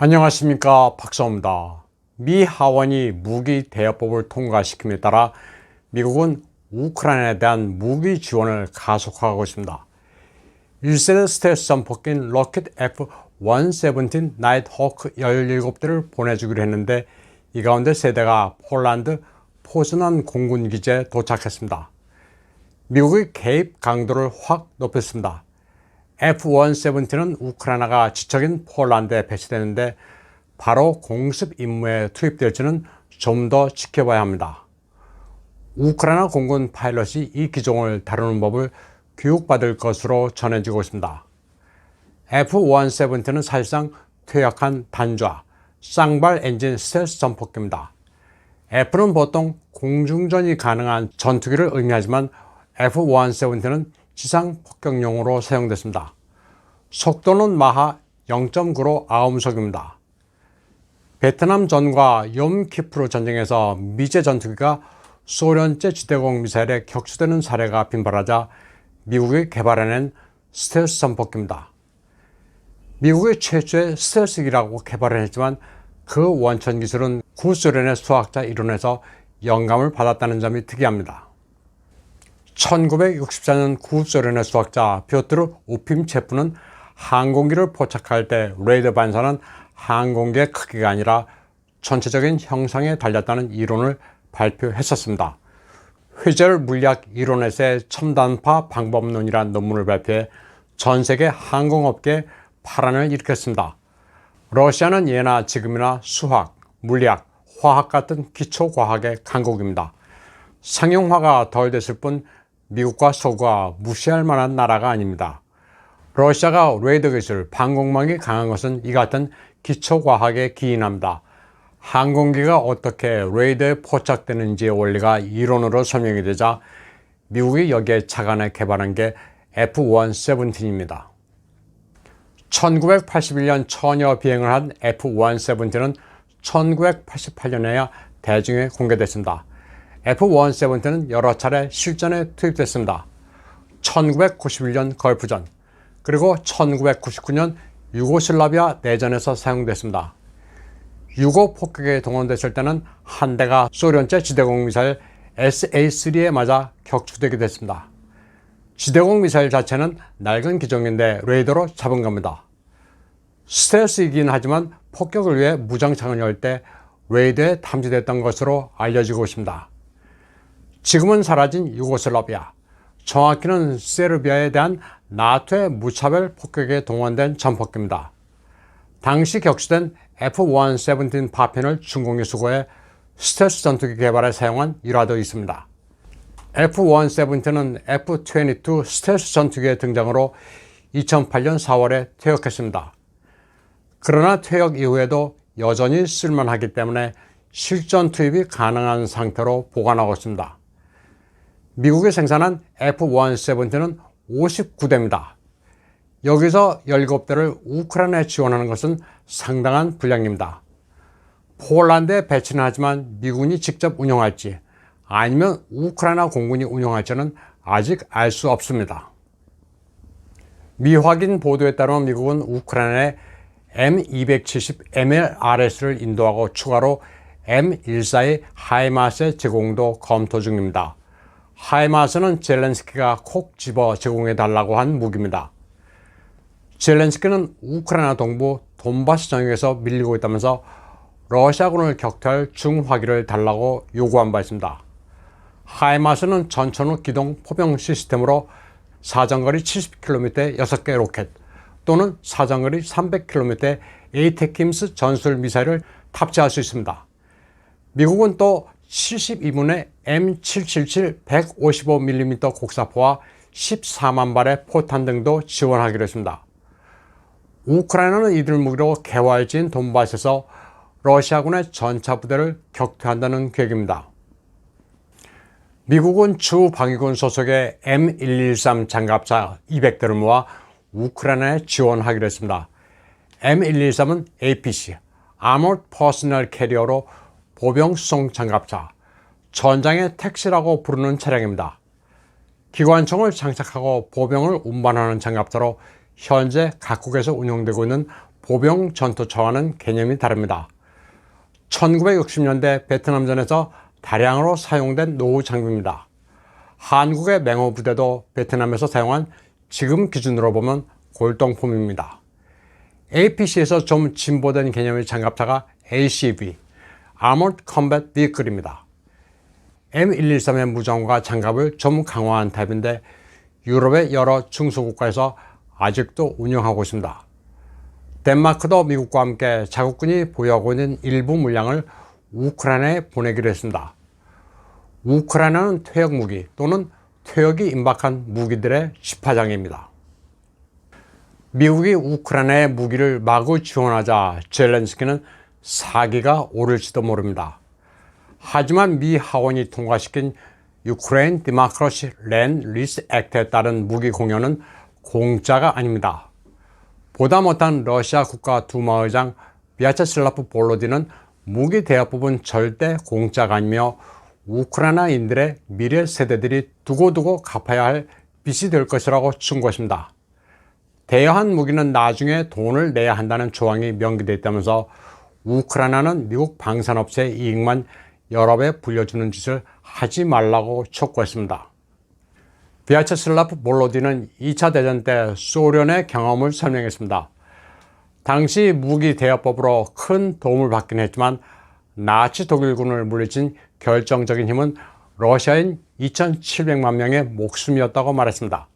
안녕하십니까 박사입니다. 미 하원이 무기 대여법을 통과시킴에 따라 미국은 우크라이나에 대한 무기 지원을 가속화하고 있습니다. 1세대 스텔스 전폭기인 로켓 F-117 나이트 호크 17대를 보내주기로 했는데 이 가운데 세대가 폴란드 포즈난 공군 기지에 도착했습니다. 미국의 개입 강도를 확 높였습니다. F-117은 우크라이나가 지적인 폴란드에 배치되는데 바로 공습 임무에 투입될지는 좀 더 지켜봐야 합니다. 우크라이나 공군 파일럿이 이 기종을 다루는 법을 교육받을 것으로 전해지고 있습니다. F-117은 사실상 퇴역한 단좌, 쌍발 엔진 스텔스 전폭기입니다. F는 보통 공중전이 가능한 전투기를 의미하지만 F-117은 지상 폭격용으로 사용됐습니다. 속도는 마하 0.9로 아음속입니다. 베트남 전과 염키프르 전쟁에서 미제 전투기가 소련제 지대공 미사일에 격추되는 사례가 빈발하자 미국이 개발해낸 스텔스 전폭기입니다. 미국의 최초의 스텔스기라고 개발을 했지만 그 원천 기술은 구소련의 수학자 이론에서 영감을 받았다는 점이 특이합니다. 1964년 구소련의 수학자 퓨트르 오핌체프는 항공기를 포착할 때 레이더 반사는 항공기의 크기가 아니라 전체적인 형상에 달렸다는 이론을 발표했었습니다. 회절 물리학 이론에서의 첨단파 방법론이란 논문을 발표해 전 세계 항공업계에 파란을 일으켰습니다. 러시아는 예나 지금이나 수학, 물리학, 화학 같은 기초과학의 강국입니다. 상용화가 덜 됐을 뿐 미국과 서구가 무시할 만한 나라가 아닙니다. 러시아가 레이더 기술, 방공망이 강한 것은 이 같은 기초과학에 기인합니다. 항공기가 어떻게 레이더에 포착되는지의 원리가 이론으로 설명이 되자 미국이 여기에 착안해 개발한 게 F-117입니다. 1981년 처녀 비행을 한 F-117은 1988년에야 대중에 공개됐습니다. F-117은 여러 차례 실전에 투입됐습니다. 1991년 걸프전, 그리고 1999년 유고슬라비아 내전에서 사용됐습니다. 유고 폭격에 동원됐을 때는 한 대가 소련제 지대공 미사일 SA-3에 맞아 격추되게 됐습니다. 지대공 미사일 자체는 낡은 기종인데 레이더로 잡은 겁니다. 스텔스이긴 하지만 폭격을 위해 무장창을 열 때 레이더에 탐지됐던 것으로 알려지고 있습니다. 지금은 사라진 유고슬라비아, 정확히는 세르비아에 대한 나토의 무차별 폭격에 동원된 전폭기입니다. 당시 격추된 F-117 파편을 중공이 수거해 스텔스 전투기 개발에 사용한 일화도 있습니다. F-117은 F-22 스텔스 전투기의 등장으로 2008년 4월에 퇴역했습니다. 그러나 퇴역 이후에도 여전히 쓸만하기 때문에 실전 투입이 가능한 상태로 보관하고 있습니다. 미국이 생산한 F-117은 59대입니다. 여기서 17대를 우크라이나에 지원하는 것은 상당한 분량입니다. 폴란드에 배치는 하지만 미군이 직접 운영할지 아니면 우크라이나 공군이 운영할지는 아직 알 수 없습니다. 미확인 보도에 따르면 미국은 우크라이나에 M270 MLRS를 인도하고 추가로 M14의 하이마스의 제공도 검토 중입니다. 하이마스는 젤렌스키가 콕 집어 제공해 달라고 한 무기입니다. 젤렌스키는 우크라이나 동부 돈바스 전역에서 밀리고 있다면서 러시아군을 격퇴할 중화기를 달라고 요구한 바 있습니다. 하이마스는 전천 후 기동 포병 시스템으로 사정거리 70km의 6개 로켓 또는 사정거리 300km의 에이테킴스 전술 미사일을 탑재할 수 있습니다. 미국은 또 72문의 M777 155mm 곡사포와 14만 발의 포탄 등도 지원하기로 했습니다. 우크라이나는 이들 무기로 개활지인 돈바스에서 러시아군의 전차 부대를 격퇴한다는 계획입니다. 미국은 주 방위군 소속의 M113 장갑차 200대를 모아 우크라이나에 지원하기로 했습니다. M113은 APC, Armored Personnel Carrier로 보병 수송 장갑차, 전장의 택시라고 부르는 차량입니다. 기관총을 장착하고 보병을 운반하는 장갑차로 현재 각국에서 운영되고 있는 보병 전투차와는 개념이 다릅니다. 1960년대 베트남전에서 다량으로 사용된 노후 장비입니다. 한국의 맹호 부대도 베트남에서 사용한 지금 기준으로 보면 골동품입니다. APC에서 좀 진보된 개념의 장갑차가 ACV, Armored Combat Vehicle입니다. M113의 무장과 장갑을 좀 강화한 타입인데 유럽의 여러 중소국가에서 아직도 운영하고 있습니다. 덴마크도 미국과 함께 자국군이 보유하고 있는 일부 물량을 우크라이나에 보내기로 했습니다. 우크라이나는 퇴역 무기 또는 퇴역이 임박한 무기들의 집화장입니다. 미국이 우크라이나에 무기를 마구 지원하자 젤렌스키는 사기가 오를지도 모릅니다. 하지만 미 하원이 통과시킨 유크레인 디마크로시 랜 리스 액트에 따른 무기 공여는 공짜가 아닙니다. 보다 못한 러시아 국가 두마의장 비아체슬라프 볼로디는 무기 대여법은 절대 공짜가 아니며 우크라이나인들의 미래 세대들이 두고두고 갚아야 할 빚이 될 것이라고 충고했습니다. 대여한 무기는 나중에 돈을 내야 한다는 조항이 명기되어 있다면서 우크라이나는 미국 방산업체의 이익만 배 불려주는 짓을 하지 말라고 촉구했습니다. 비아체슬라프 볼로디는 2차 대전 때 소련의 경험을 설명했습니다. 당시 무기 대여법으로 큰 도움을 받긴 했지만 나치 독일군을 물리친 결정적인 힘은 러시아인 2,700만 명의 목숨이었다고 말했습니다.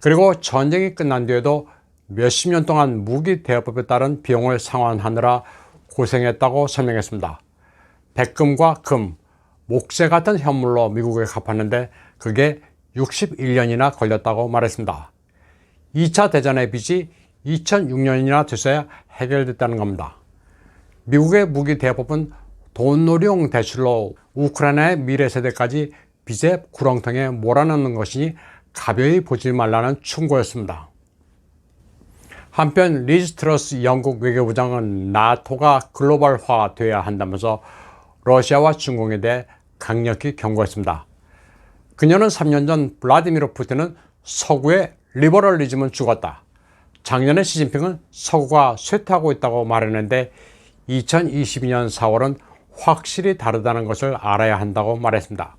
그리고 전쟁이 끝난 뒤에도 몇십 년 동안 무기 대여법에 따른 비용을 상환하느라 고생했다고 설명했습니다. 백금과 금, 목재 같은 현물로 미국에 갚았는데 그게 61년이나 걸렸다고 말했습니다. 2차 대전의 빚이 2006년이나 돼서야 해결됐다는 겁니다. 미국의 무기 대여법은 돈놀이용 대출로 우크라이나의 미래 세대까지 빚의 구렁텅이에 몰아넣는 것이니 가벼이 보지 말라는 충고였습니다. 한편 리즈트러스 영국 외교부장은 나토가 글로벌화 돼야 한다면서 러시아와 중국에 대해 강력히 경고했습니다. 그녀는 3년 전 블라디미르 푸틴은 서구의 리버럴리즘은 죽었다. 작년에 시진핑은 서구가 쇠퇴하고 있다고 말했는데 2022년 4월은 확실히 다르다는 것을 알아야 한다고 말했습니다.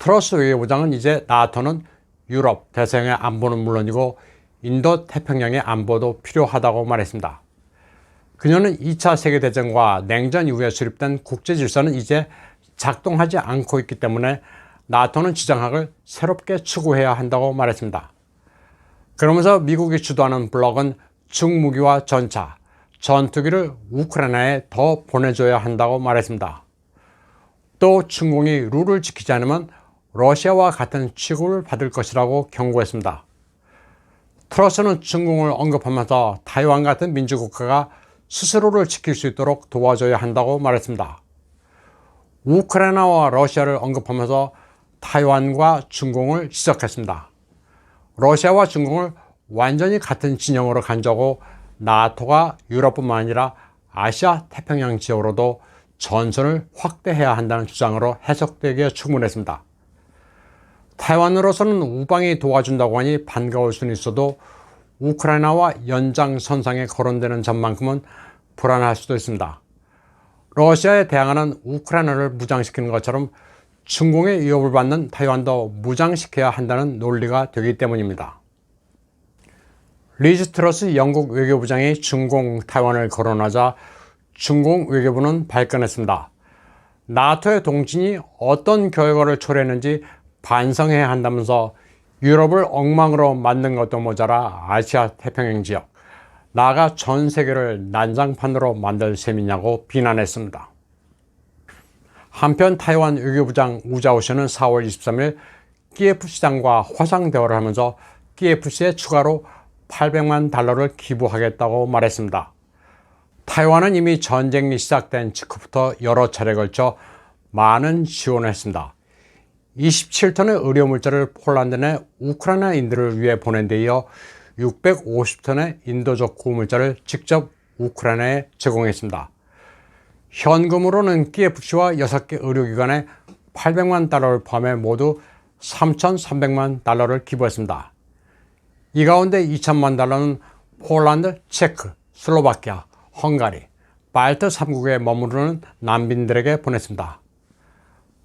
트러스 외교부장은 이제 나토는 유럽, 대서양의 안보는 물론이고 인도 태평양의 안보도 필요하다고 말했습니다. 그녀는 2차 세계대전과 냉전 이후에 수립된 국제 질서는 이제 작동하지 않고 있기 때문에 나토는 지정학을 새롭게 추구해야 한다고 말했습니다. 그러면서 미국이 주도하는 블록은 중무기와 전차, 전투기를 우크라이나에 더 보내줘야 한다고 말했습니다. 또 중공이 룰을 지키지 않으면 러시아와 같은 취급을 받을 것이라고 경고했습니다. 트러스는 중공을 언급하면서 타이완 같은 민주국가가 스스로를 지킬 수 있도록 도와줘야 한다고 말했습니다. 우크라이나와 러시아를 언급하면서 타이완과 중공을 지적했습니다. 러시아와 중공을 완전히 같은 진영으로 간주하고 나토가 유럽뿐만 아니라 아시아 태평양 지역으로도 전선을 확대해야 한다는 주장으로 해석되기에 충분했습니다. 타이완으로서는 우방이 도와준다고 하니 반가울 수는 있어도 우크라이나와 연장선상에 거론되는 점만큼은 불안할 수도 있습니다. 러시아에 대항하는 우크라이나를 무장시키는 것처럼 중공의 위협을 받는 타이완도 무장시켜야 한다는 논리가 되기 때문입니다. 리즈 트러스 영국 외교부장이 중공 타이완을 거론하자 중공 외교부는 발끈했습니다. 나토의 동진이 어떤 결과를 초래했는지 반성해야 한다면서 유럽을 엉망으로 만든 것도 모자라 아시아 태평양 지역, 나아가 전 세계를 난장판으로 만들 셈이냐고 비난했습니다. 한편 타이완 외교부장 우자오시는 4월 23일 키예프 시장과 화상 대화를 하면서 키예프 시에 추가로 800만 달러를 기부하겠다고 말했습니다. 타이완은 이미 전쟁이 시작된 직후부터 여러 차례 걸쳐 많은 지원을 했습니다. 27톤의 의료 물자를 폴란드 내 우크라이나인들을 위해 보낸 데 이어 650톤의 인도적 구물자를 직접 우크라이나에 제공했습니다. 현금으로는 키예프시와 6개 의료기관에 800만 달러를 포함해 모두 3,300만 달러를 기부했습니다. 이 가운데 2천만 달러는 폴란드, 체크, 슬로바키아, 헝가리, 발트 3국에 머무르는 난민들에게 보냈습니다.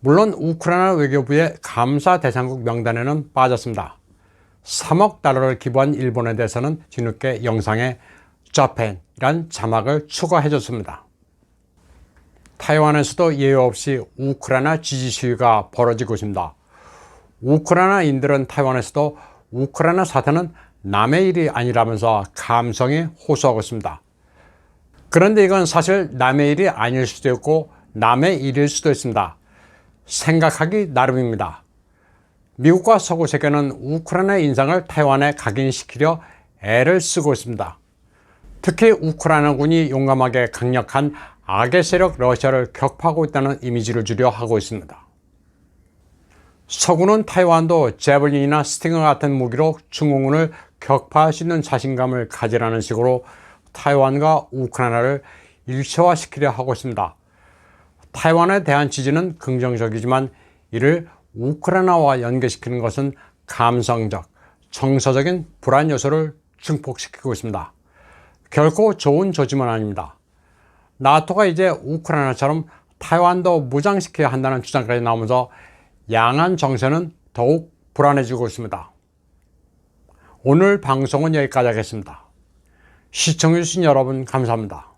물론 우크라이나 외교부의 감사 대상국 명단에는 빠졌습니다. 3억 달러를 기부한 일본에 대해서는 뒤늦게 영상에 자펜이란 자막을 추가해 줬습니다. 타이완에서도 예외 없이 우크라이나 지지 시위가 벌어지고 있습니다. 우크라이나인들은 타이완에서도 우크라이나 사태는 남의 일이 아니라면서 감성에 호소하고 있습니다. 그런데 이건 사실 남의 일이 아닐 수도 있고 남의 일일 수도 있습니다. 생각하기 나름입니다. 미국과 서구 세계는 우크라이나 인상을 타이완에 각인시키려 애를 쓰고 있습니다. 특히 우크라이나군이 용감하게 강력한 악의 세력 러시아를 격파하고 있다는 이미지를 주려 하고 있습니다. 서구는 타이완도 제블린이나 스팅어 같은 무기로 중공군을 격파할 수 있는 자신감을 가지라는 식으로 타이완과 우크라이나를 일체화시키려 하고 있습니다. 타이완에 대한 지지는 긍정적이지만 이를 우크라이나와 연계시키는 것은 감성적, 정서적인 불안 요소를 증폭시키고 있습니다. 결코 좋은 조짐은 아닙니다. 나토가 이제 우크라이나처럼 타이완도 무장시켜야 한다는 주장까지 나오면서 양안 정세는 더욱 불안해지고 있습니다. 오늘 방송은 여기까지 하겠습니다. 시청해주신 여러분 감사합니다.